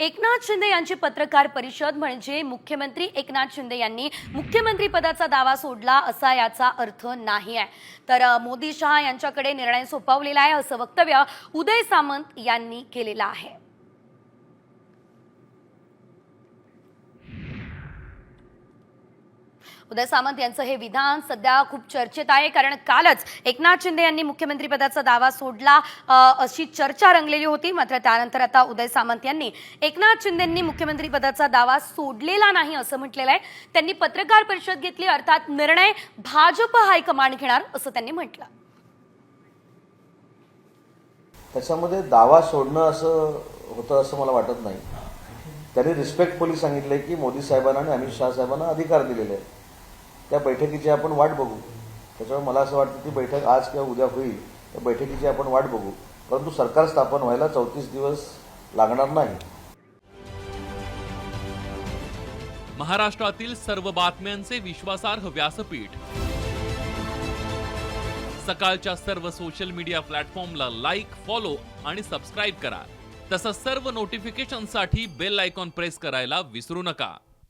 एकनाथ शिंदे यांची पत्रकार परिषद म्हणजे मुख्यमंत्री एकनाथ शिंदे यांनी मुख्यमंत्री पदाचा दावा सोडला असा याचा अर्थ नाही आहे. तर मोदी शहा यांच्याकडे निर्णय सोपवलेला आहे असं वक्तव्य उदय सामंत यांनी केलेलं आहे. उदय सामंत यांचं हे विधान सध्या खूप चर्चेत आहे. कारण कालच एकनाथ शिंदे यांनी मुख्यमंत्री पदाचा दावा सोडला अशी चर्चा रंगलेली होती. मात्र त्यानंतर आता उदय सामंत यांनी एकनाथ शिंदेंनी मुख्यमंत्री पदाचा दावा सोडलेला नाही असं म्हटलेलं आहे. त्यांनी पत्रकार परिषद घेतली अर्थात निर्णय भाजप हायकमांड घेणार असं त्यांनी म्हटलं. त्याच्यामध्ये दावा सोडणं असं होतं असं मला वाटत नाही. त्यांनी रिस्पेक्टफुली सांगितलंय की मोदी साहेबांना आणि अमित शहा साहेबांना अधिकार दिलेले आहेत. त्या बैठकीची आपण वाट बघू. त्याच्यामुळे मला असं वाटतं ती बैठक आज किंवा उद्या होईल त्या बैठकीची आपण वाट बघू. परंतु सरकार स्थापन व्हायला चौतीस दिवस लागणार नाही. महाराष्ट्रातील सर्व बातम्यांचे विश्वासार्ह व्यासपीठ. सकाळच्या सर्व सोशल मीडिया प्लॅटफॉर्मला लाईक फॉलो आणि सबस्क्राईब करा. तसंच सर्व नोटिफिकेशनसाठी बेल आयकॉन प्रेस करायला विसरू नका.